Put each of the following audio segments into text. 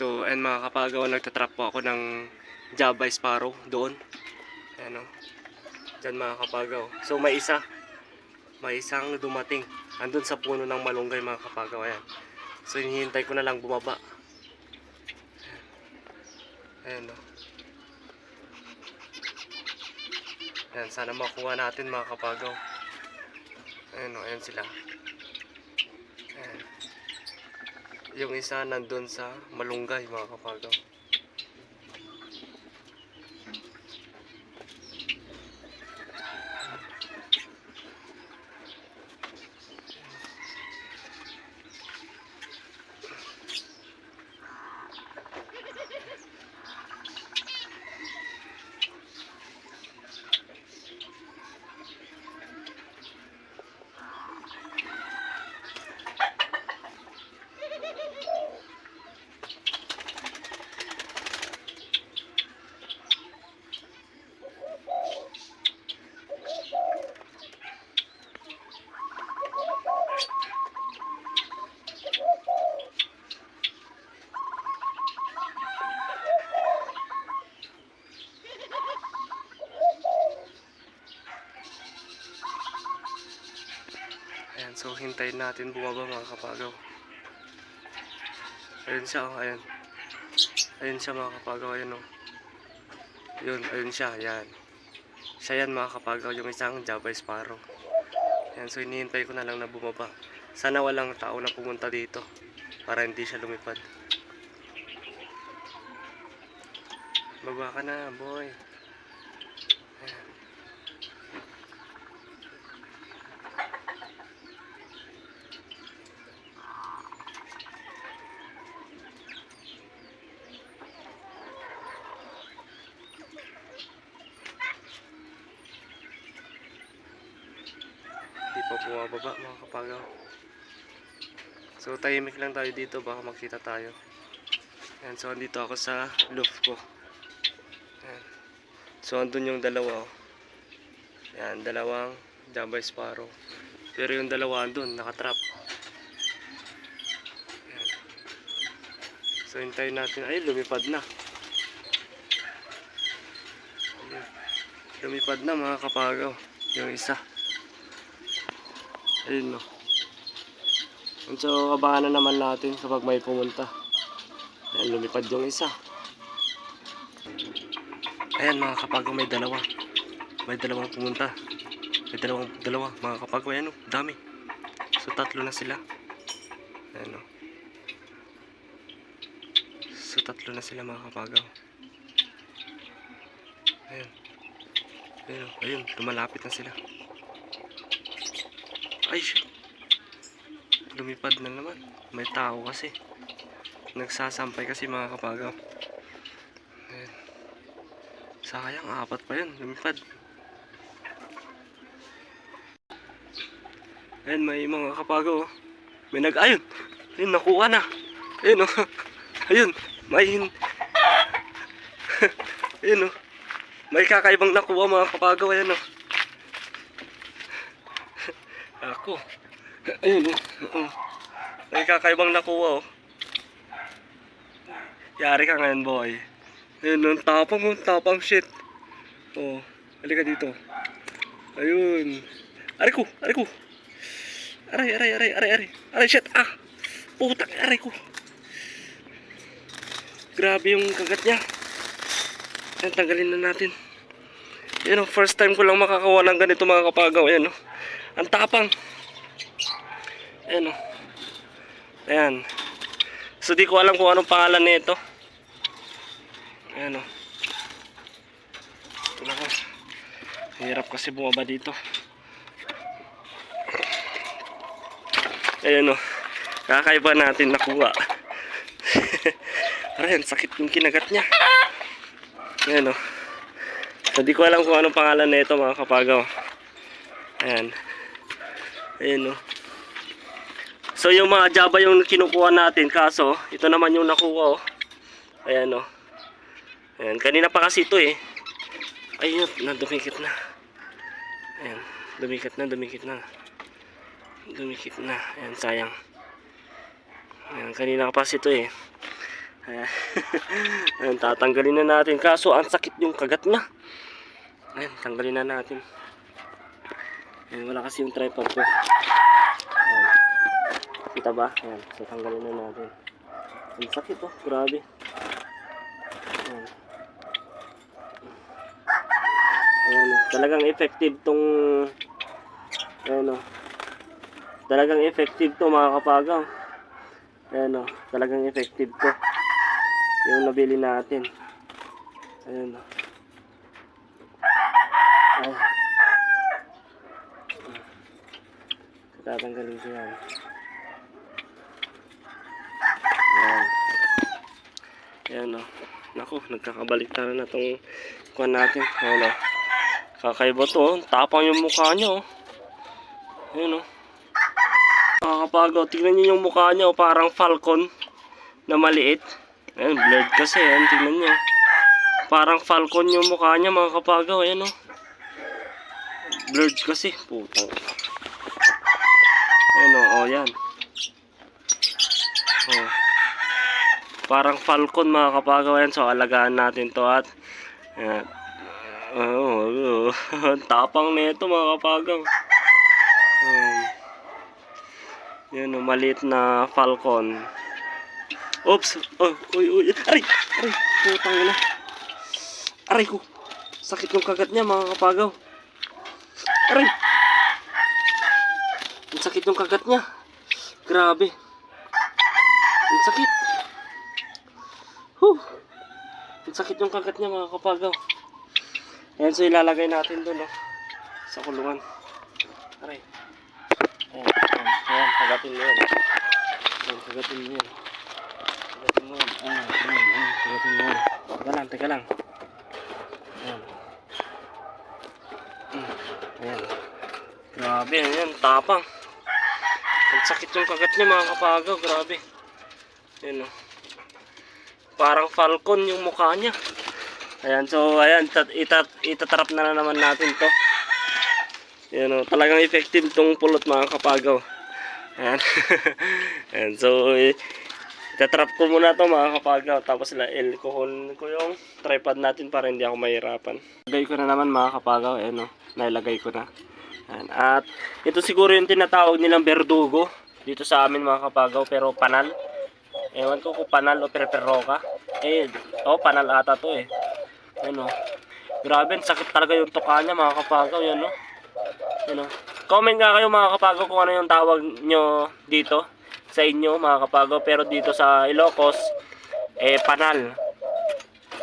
So, and mga kapagaw, nagtatrap po ako ng Java Sparrow doon. Ayan o. Diyan mga kapagaw. So, may isa. May isang dumating. Andun sa puno ng malunggay mga kapagaw. Ayan. So, hinihintay ko na lang bumaba. Ayan o. Ayan, sana makuha natin mga kapagaw. Ayan o, ayan sila. Ayan. Yung isa nandun sa malunggay mga kapagaw. Hintayin natin bumaba mga kapagaw. Ayun siya, oh, ayun. Ayun siya mga kapagaw, ayun oh. Yun, ayun siya, ayan. Siya yan mga kapagaw, yung isang Java Sparrow. Ayan, so hinihintay ko na lang na bumaba. Sana walang tao na pumunta dito para hindi siya lumipad. Baba ka na, boy. Ayan. Hindi pa kapagaw. So tahimik lang tayo dito baka makita tayo. Ayan, so andito ako sa roof ko. Ayan. So andun yung dalawa. oh. Ayan, dalawang Java Sparrow. Pero yung dalawa andun, nakatrap. Ayan. So hintayin natin. Ay, lumipad na. Lumipad na mga kapagaw. Yung isa. Ayun no. And so, abangan na naman natin kapag may pumunta. Ayan, lumipad yung isa. Ayan mga kapagaw, may dalawa. May dalawang pumunta. May dalawang, dalawa. Mga kapagaw, ayan o, dami. So, tatlo na sila. Ayan o. So, tatlo na sila mga kapagaw. Ayan. Ayan, o, ayun, lumalapit na sila. Ay. Lumipad na naman. May tao kasi. Nagsasampay kasi mga kapagaw. Ayan. Sayang, apat pa yun. Lumipad. Ayan, may mga kapagaw. oh. May nag-ayun. Ayun, nakuha na. Ayun, oh. Ayun, may... Ayun, oh. May kakaibang nakuha mga kapagaw. Ayan, oh. Ako. Ayun oh. May kakaibang nakuha oh. Yari ka ngayon boy. Ayun oh, tapang oh, tapang shit. Oh, halika dito. Ayun. Aray ko, aray ko. Aray, aray, aray, aray, aray. Aray, shit, ah. Putang, aray ko. Grabe yung kagat niya. Tanggalin na natin. Ayun oh, first time ko lang makakawa ng ganito mga kapagaw. Ayan oh. Ang tapang. Ayan o. Ayan. So di ko alam kung anong pangalan nito. Ayan o. Ito na ko. Hirap kasi bumaba dito. Ayan o. Kakaiba natin nakuha. Ayan, sakit yung kinagat niya. Ayan o. So di ko alam kung anong pangalan nito mga kapagaw. Ayan. Ayan o. So yung mga Java yung kinukuha natin kaso ito naman yung nakuha oh. Ayan oh. Ayan, kanina pa kasi ito eh. Ayun, na dumikit na. Ayan, dumikit na, dumikit na. Dumikit na. Ayan, sayang. Ayan, kanina pa kasi ito eh. Ayan. Ayan, tatanggalin na natin. Kaso, ang sakit yung kagat niya. Ayan, tanggalin na natin. Ayan, wala kasi yung tripod ko. Ayan. Kita ba? Ayan, so tanggalin na natin. Ang sakit oh, grabe. Ayan. Ayan, oh. talagang effective tong Ayan oh. Talagang effective to mga kapagaw. Ayan o, talagang effective to. Yung nabili natin. Ayan o. Ay. Tatanggalin ko yan. Ayan. Ayan o. Naku, nagkakabalik na na tong kuhan natin. Ayan o. Kakaiba to. oh. Tapang yung mukha niya o. Ayan o. Nakakapagaw. Tingnan niyo yung mukha niya, oh, parang falcon na maliit. Ayun, blurred kasi. Ayan, tingnan niyo. Parang falcon yung mukha niya, mga kapagaw. Ayan, oh. Blurred kasi. Putang. Ayan, oh, oh yan. Oh. Parang falcon, mga kapagaw. Ayan, so alagaan natin to at ayan. Oh, oh, oh. tapang nito mga kapagaw. Ayan. Yan o, maliit na falcon. Oops! Oh, uy, uy. Aray! Aray! Putang ina. Aray ko. Sakit yung kagat niya, mga kapagaw. Aray! Ang sakit yung kagat niya. Grabe. Ang sakit. Huh. Ang sakit yung kagat niya, mga kapagaw. Ayan, so ilalagay natin doon, no? Sa kulungan. Aray. Ayan, ayan, ayan, kagatin mo yan. Ayan, kagatin mo yan. Kagatin mo yan. Ayan, ayan, ayan, kagatin mo yan. Lang, teka lang. Ayan. Mm, Ayan. Grabe, ayan, tapang. Ang sakit yung kagat niya mga kapagaw, grabe. Ayan o. Parang falcon yung mukha niya. Ayan, so ayan, tat, itat, itatrap na, na naman natin to. Yan o, talagang effective tong pulot mga kapagaw. Ayan. Ayan, so, eh, itatrap ko muna to mga kapagaw. Tapos lail kuhun ko yung tripod natin para hindi ako mahirapan. Lagay ko na naman mga kapagaw. Ayan o, nailagay ko na. Ayan. At ito siguro yung tinatawag nilang berdugo dito sa amin mga kapagaw. Pero panal. Ewan ko kung panal o perperoka. Eh, oh, panal ata to eh. Ayan o. Grabe, sakit talaga yung tuka niya mga kapagaw. Yan o. Ano? Comment nga kayo mga kapagaw kung ano yung tawag nyo dito sa inyo mga kapagaw. Pero dito sa Ilocos, eh panal.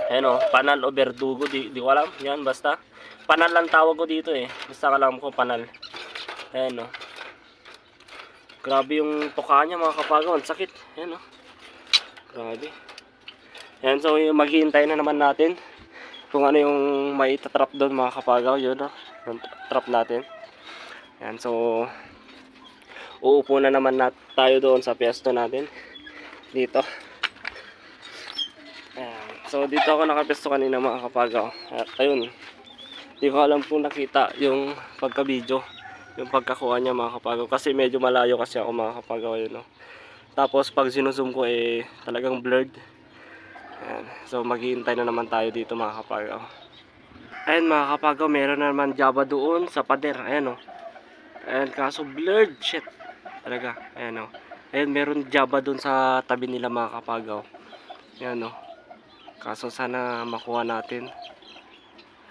Ano, panal o berdugo, di, di ko alam. Yan, basta. Panal lang tawag ko dito eh. Basta alam ko panal. Ayan o. Grabe yung tuka niya mga kapagaw. Ang sakit. Ayan o. Grabe. Ayan, so maghihintay na naman natin kung ano yung may tatrap doon mga kapagaw. Yun o. Yung trap natin. Yan, so uupo na naman nat tayo doon sa pwesto natin dito. Ayan. So dito ako nakapesto kanina mga kapagaw. At ayun. Hindi ko alam kung nakita yung pagka-video, yung pagkakuha niya mga kapagaw kasi medyo malayo kasi ako mga kapagaw yun, no. Tapos pag sinusum ko eh talagang blurred. Ayan. So maghihintay na naman tayo dito mga kapagaw. Ayan mga kapagaw, meron na naman Java doon sa pader. Ayan o. Ayan, kaso blurred. Shit. Talaga. Ayan o. Ayan, meron Java doon sa tabi nila mga kapagaw. Ayan o. Kaso sana makuha natin.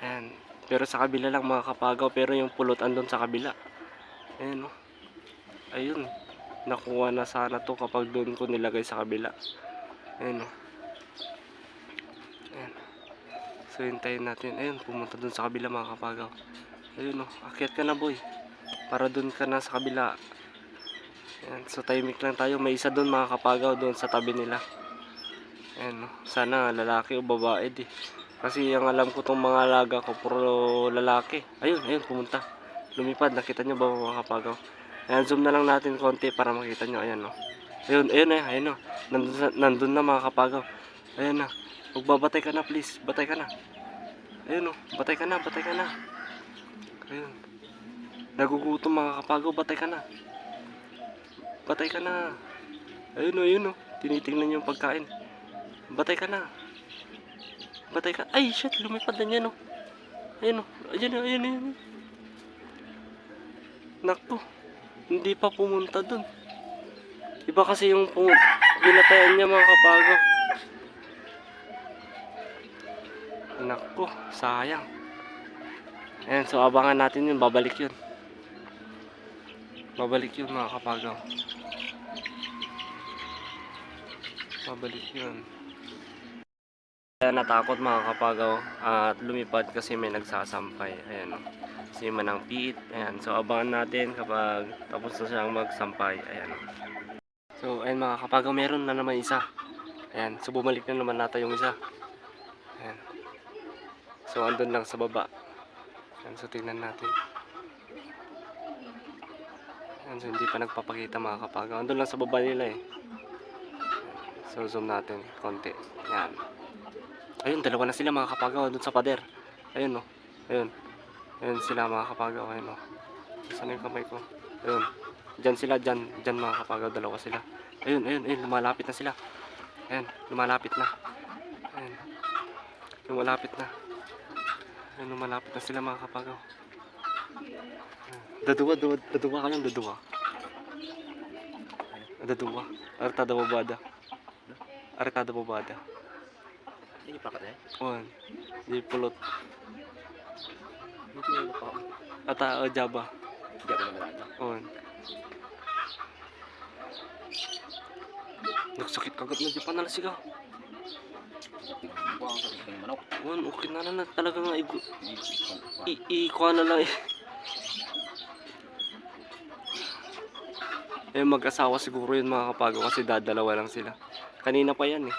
Ayan. Pero sa kabila lang mga kapagaw. Pero yung pulot andun sa kabila. Ayan o. Ayun. Nakuha na sana to kapag doon ko nilagay sa kabila. Ayan o. Ayan. So hintayin natin. Ayun, pumunta dun sa kabila mga kapagaw. Ayun oh, akyat ka na boy. Para dun ka na sa kabila. Ayan, so timing lang tayo. May isa dun mga kapagaw dun sa tabi nila. Ayan sana lalaki o babae di. Kasi ang alam ko tong mga alaga ko puro lalaki. Ayun, ayun pumunta. Lumipad, nakita nyo ba mga kapagaw? Ayan, zoom na lang natin konti para makita nyo. Ayan oh. Ayun, ayun eh, ayun. Nandun, nandun na mga kapagaw. Ayan na. Magbabatay ka na please. Batay ka na. Ayun oh. Batay ka na. Batay ka na. Ayun. Nagugutom mga kapagaw. Batay ka na. Batay ka na. Ayun oh. Ayun oh. Tinitingnan yung pagkain. Batay ka na. Batay ka. Ay, shit. Lumipad na niya, no. Ayun, no. Ayun, no. Ayun, ayun. Nakto. Hindi pa pumunta dun. Iba kasi yung pum binatayan niya mga kapagaw. Nakto. Sayang. Ayan, so abangan natin yun. Babalik yun. Babalik yun mga kapagaw. Babalik yun. Kaya natakot mga kapagaw at lumipad kasi may nagsasampay. Ayan o. Si Manang Piit. Ayan. So abangan natin kapag tapos na siyang magsampay. Ayan o. So ayan mga kapagaw meron na naman isa. Ayan. So bumalik na naman nata yung isa. Ayan. So andun lang sa baba. Ayan. So tingnan natin. Ayan. So hindi pa nagpapakita mga kapagaw. Andun lang sa baba nila eh. So zoom natin konti. Yan. Ayun, dalawa na sila mga kapagaw doon sa pader. Ayun no. Ayun. Ayun sila mga kapagaw. Ayun no. Saan yung kamay ko? Ayun. Diyan sila, diyan, diyan mga kapagaw, dalawa sila. Ayun, ayun, ayun, lumalapit na sila. Ayun, lumalapit na. Ayun. Lumalapit na. Ayun, lumalapit na sila mga kapagaw. Ayun. Daduwa, daduwa, daduwa kayong daduwa. Daduwa. Artada babada. Artada babada. Ini pakat eh. On. Di pulot. Hindi ko pa. Ata o Java. Hindi ako naman. On. Nagsakit kagat na pa sa isang manok. On, okay na na talaga nga igu. I, i, kuha na lang eh. Eh mag-asawa siguro yun mga kapago kasi dadalawa lang sila. Kanina pa yan eh.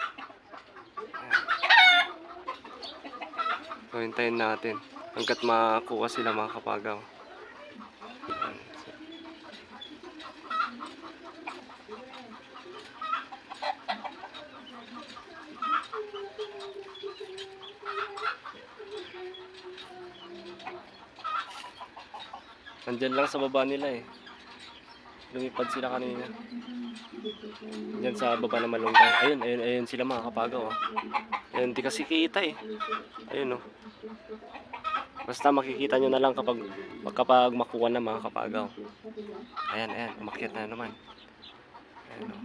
So hintayin natin hanggat makuha sila mga kapagaw. Nandyan lang sa baba nila eh. Lumipad sila kanina. Diyan sa baba ng malunggay. Ayun, ayun, ayun sila mga kapagaw. Oh. Ayun, di kasi kita eh. Ayun oh. Basta makikita nyo na lang kapag kapag makuha na mga kapagaw. Ayan, ayan, umakyat na naman. Ayan, oh.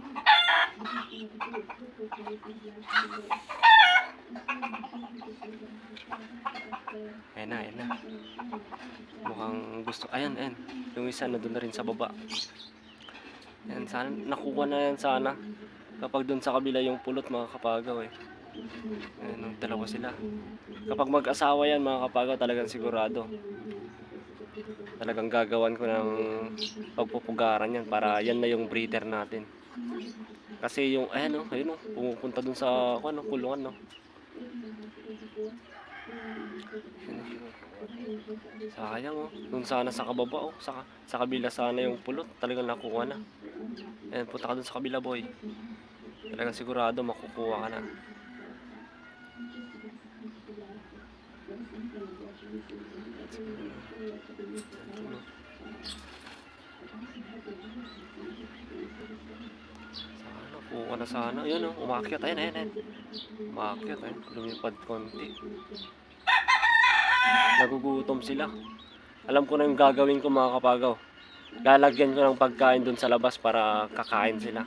Ayan na, ayan na. Mukhang gusto. Ayan, ayan. Yung isa na doon na rin sa baba. Ayan, sana, nakuha na yan sana. Kapag doon sa kabila yung pulot mga kapagaw eh. Ayan, oh, dalawa sila. Kapag mag-asawa yan mga kapagaw, talagang sigurado. Talagang gagawan ko ng pagpupugaran yan para yan na yung breeder natin. Kasi yung, ayan o, ayun o, pumupunta dun sa, ano, kulungan no. Sayang oh. Dun sana sa kababa oh. Sa, sa kabila sana yung pulot. Talagang nakuha na. Ayan, punta ka dun sa kabila boy. Talagang sigurado makukuha ka na. Sana, kuha na sana. Ayan oh, umakyat. Ayan, ayan, ayan. Umakyat, ayan. Lumipad konti. Nagugutom sila. Alam ko na yung gagawin ko mga kapagaw. Lalagyan ko ng pagkain dun sa labas para kakain sila.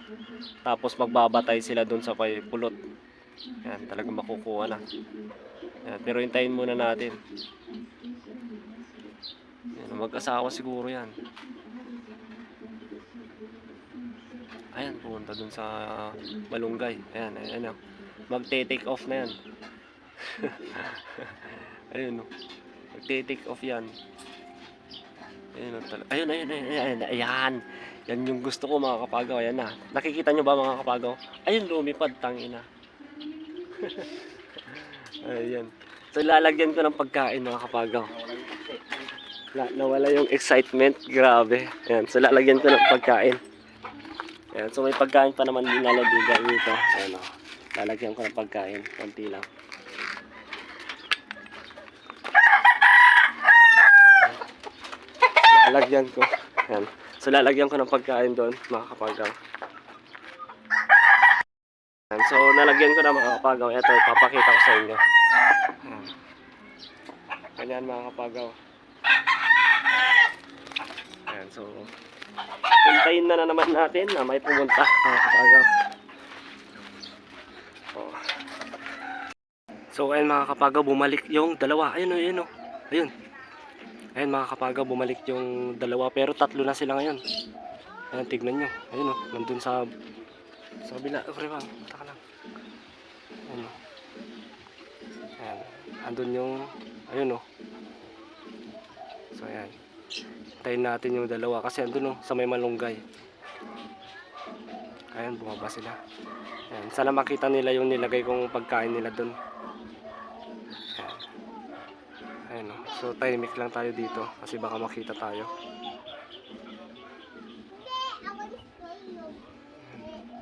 Tapos magbabatay sila dun sa pulot. Yan, talagang makukuha na. Yan, pero hintayin muna natin. Yan, mag-asawa siguro yan. Ayan, pumunta dun sa malunggay. Ayan, ayan, ayan. Magte-take off na yan. Ayun, no. Magte-take off yan. Ayun, no, ayun, ayun, ayun, ayun, ayan. Yan yung gusto ko mga kapagaw. Ayan na. Nakikita nyo ba mga kapagaw? Ayun, lumipad, tangina. Ayan. So, lalagyan ko ng pagkain mga kapagaw. La, nawala yung excitement. Grabe. Ayan. So, lalagyan ko ng pagkain. Ayan. So, may pagkain pa naman din lalagyan dito. Ayan o. Lalagyan ko ng pagkain. Konti lang. Lalagyan ko. Ayan. So, lalagyan ko ng pagkain doon, mga kapagaw. Ayan. so nalagyan ko na mga kapagaw. Ito, papakita ko sa inyo. Ayan. Mga kapagaw. Ayan, so hintayin na na naman natin na may pumunta mga kapagaw. Oh. So ayun mga kapagaw, bumalik yung dalawa. Ayun ayun o. Ayun. Ayun mga kapagaw, bumalik yung dalawa. Pero tatlo na sila ngayon. Ayun, tignan nyo. Ayun o, nandun sa sa kabila. Oh, pre, bang. Taka lang. Ayun o. Ayan. Andun yung, ayun o. So ayan. Hintayin natin yung dalawa kasi andun o, sa may malunggay. Ayan, bumaba sila. Ayan. Sana makita nila yung nilagay kong pagkain nila dun. Ayan. Ayan o. So tahimik lang tayo dito kasi baka makita tayo.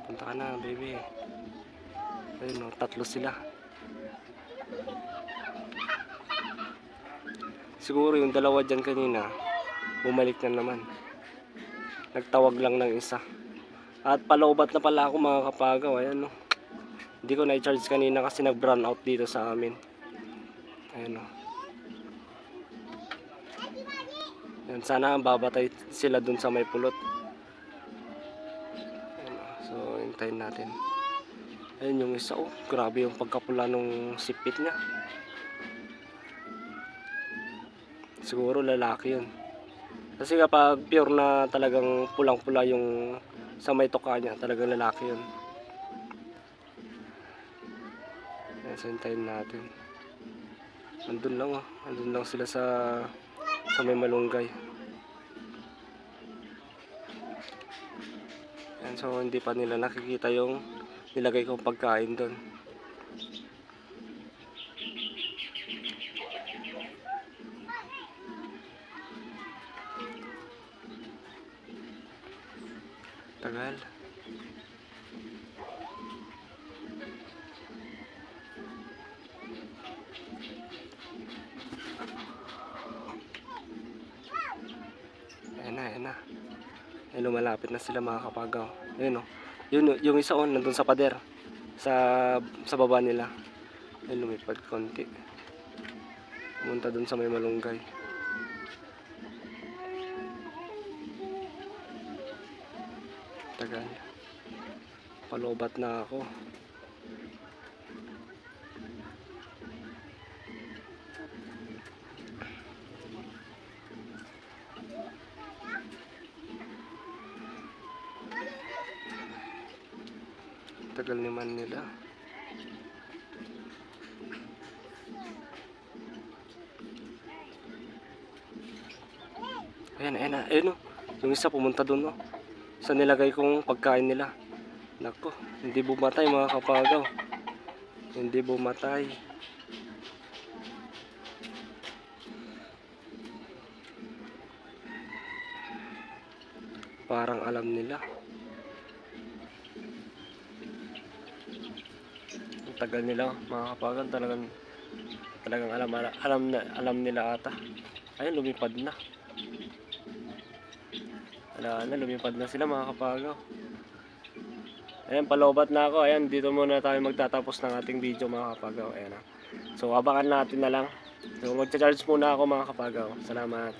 Punta ka na, baby. Ayun o, tatlo sila. Siguro yung dalawa dyan kanina, bumalik na naman. Nagtawag lang ng isa. At paloobat na pala ako mga kapagaw. Ayan o. Hindi ko na-charge kanina kasi nag-brown out dito sa amin. Ayan o. Yan, sana babatay sila dun sa may pulot. Ah. so, hintayin natin. Ayun yung isa, oh. Grabe yung pagkapula nung sipit niya. Siguro lalaki yun. Kasi kapag pure na talagang pulang-pula yung sa may toka niya, talagang lalaki yun. Ayan, so hintayin natin. Andun lang, oh. Andun lang sila sa sa may malunggay. So hindi pa nila nakikita yung nilagay kong pagkain doon. Tagal. Ayan, lumalapit na sila mga kapagaw. Ayan o. Yun, o, yung isa on, nandun sa pader. Sa, sa baba nila. Ayan, lumipad konti. Pumunta dun sa may malunggay. Tagal. Palobat na ako. Tagal naman nila. Ayan, ayan, ayan, ayan, oh. Yung isa pumunta doon, oh. Sa nilagay kong pagkain nila. Nako, hindi bumatay mga kapagaw. Hindi bumatay. Parang alam nila. Tagal nila mga kapagan talagang talagang alam alam na alam nila ata. Ayun lumipad na. Wala na lumipad na sila mga kapagaw. Ayan palobat na ako. Ayan dito muna tayo magtatapos ng ating video mga kapagaw. Ayan na. So abangan natin na lang. So magcha-charge muna ako mga kapagaw. Salamat.